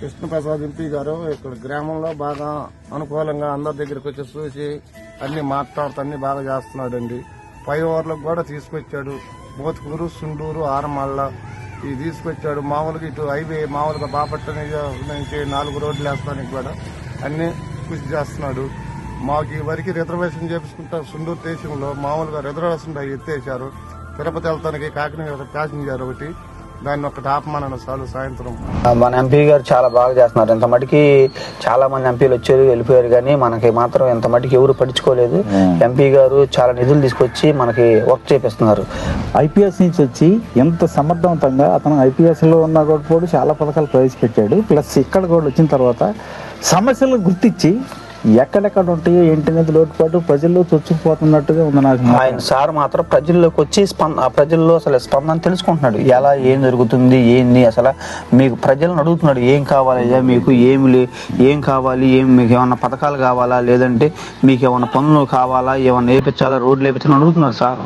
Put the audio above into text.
Krishnaprasad MP గారు ఇక్కడ గ్రామంలో బాగా అనుకూలంగా అందరి దగ్గరికి వచ్చి చూసి అన్ని మాట్లాడుతూ అన్ని బాగా చేస్తున్నాడండి. పై ఓవర్లకు కూడా తీసుకొచ్చాడు. బోతుకూరు సుండూరు ఆరమాళ్ళ ఇవి తీసుకొచ్చాడు. మామూలుగా ఇటు హైవే మామూలుగా బాపట్ల నుంచి నాలుగు రోడ్లు వేస్తానికి కూడా అన్ని కృషి చేస్తున్నాడు. మాకు ఈ వరకు రిజర్వేషన్ చేపించుకుంటా సుండూరు స్టేషన్లో మామూలుగా రిజర్వేషన్ అవి ఎత్తేసారు తిరుపతి వెళ్తానికి కాకినాడ ప్యాసింజర్ ఒకటి. దాన్ని ఒకటి ఆపమన్నాను చాలు సాయంత్రం. మన ఎంపీ గారు చాలా బాగా చేస్తున్నారు. ఇంత మటుకి చాలా మంది ఎంపీలు వచ్చారు వెళ్ళిపోయారు కానీ మనకి మాత్రం ఇంత మటుకి ఎవరు పట్టించుకోలేదు. ఎంపీ గారు చాలా నిధులు తీసుకొచ్చి మనకి వర్క్ చేపిస్తున్నారు. ఐపీఎస్ నుంచి వచ్చి ఎంత సమర్థవంతంగా అతను ఐపీఎస్లో ఉన్న కూడా కూడా చాలా పథకాలు ప్రవేశపెట్టాడు. ప్లస్ ఇక్కడ కూడా వచ్చిన తర్వాత సమస్యలు గుర్తించి ఎక్కడెక్కడ ఉంటాయో ఏంటనేది లోటుపాటు ప్రజల్లో చొచ్చుకుపోతున్నట్టుగా ఉంది నాకు ఆయన సార్ మాత్రం ప్రజల్లోకి వచ్చి స్పంద ప్రజల్లో అసలు స్పందన తెలుసుకుంటున్నాడు. ఎలా ఏం జరుగుతుంది ఏంది అసలు మీకు ప్రజలను అడుగుతున్నాడు ఏం కావాలయ్యా మీకు ఏమి లే ఏం కావాలి ఏం మీకు ఏమైనా పథకాలు కావాలా లేదంటే మీకు ఏమైనా పనులు కావాలా ఏమైనా వేపించాలా రోడ్లు వేపించాలని అడుగుతున్నారు సార్.